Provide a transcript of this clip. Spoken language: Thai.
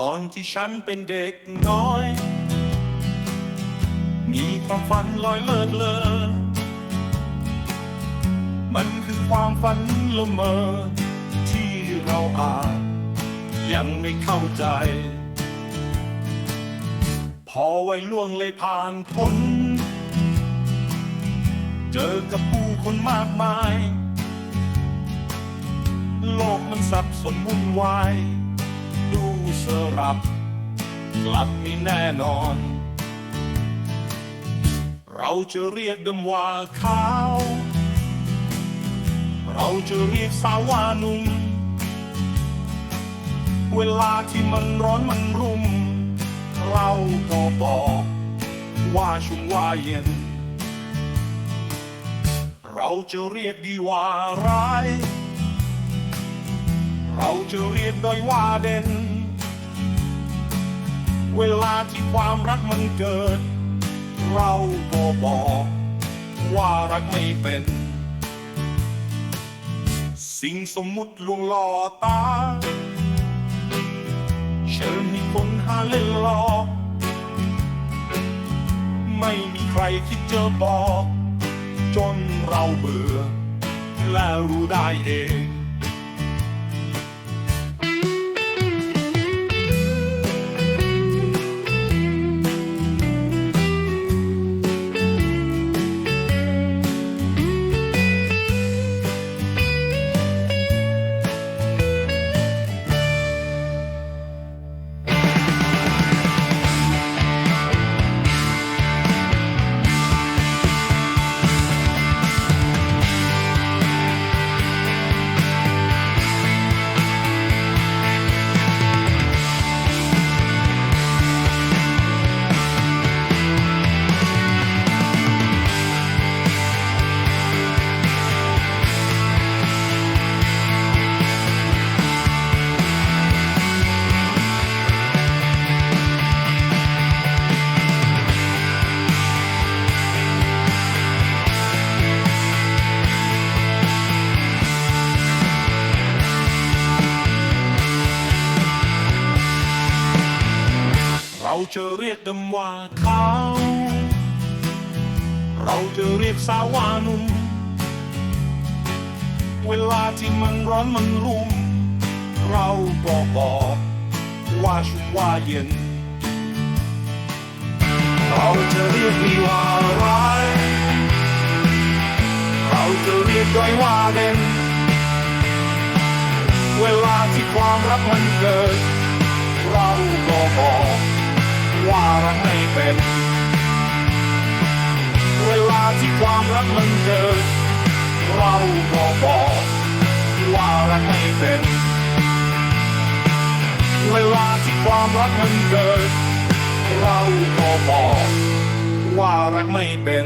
ตอนที่ฉันเป็นเด็กน้อย มีความฝันลอยเลิศเลอ มันคือความฝันละเมอ ที่เราอาจยังไม่เข้าใจ พอวัยล่วงเลยผ่านพ้น เจอกับผู้คนมากมาย โลกมันสับสนวุ่นวาย สลับกลับม่แน่นอน เราจะเรียกดำว่าขาว เราจะเรียกสาวว่านุ่ม เวลาที่มันร้อนมันรุ่ม เราก็บอกว่าชุ่มว่าเย็น เราจะเรียกดีว่าร้าย เราจะเรียกด้อยว่าเด่น เวลาที่ความรักมันเกิด เราก็บอกว่ารักไม่เป็น สิ่งสมมุติลวงหล่อตา เชิญให้คนหาเล่นหลอก ไม่มีใครคิดจะบอก จนเราเบื่อ และรู้ได้เอง จะเรียกดำว่าเขาเราจะเรียกสาววานุ่มเวลาที่มันร้อนมันรุ่ม เราบอกบอกว่าชุ่มว่าเย็น เราจะเรียกดีว่าร้ายเราจะเรียกด้อยว่าเด่นเวลาที่ความรักมันเกิด เราบอก นเวลาที่ความรักมันเกิด เราบอกบอกว่ารักไม่เป็น เวลาที่ความรักมันเกิด เราบอกบอกว่ารักไม่เป็น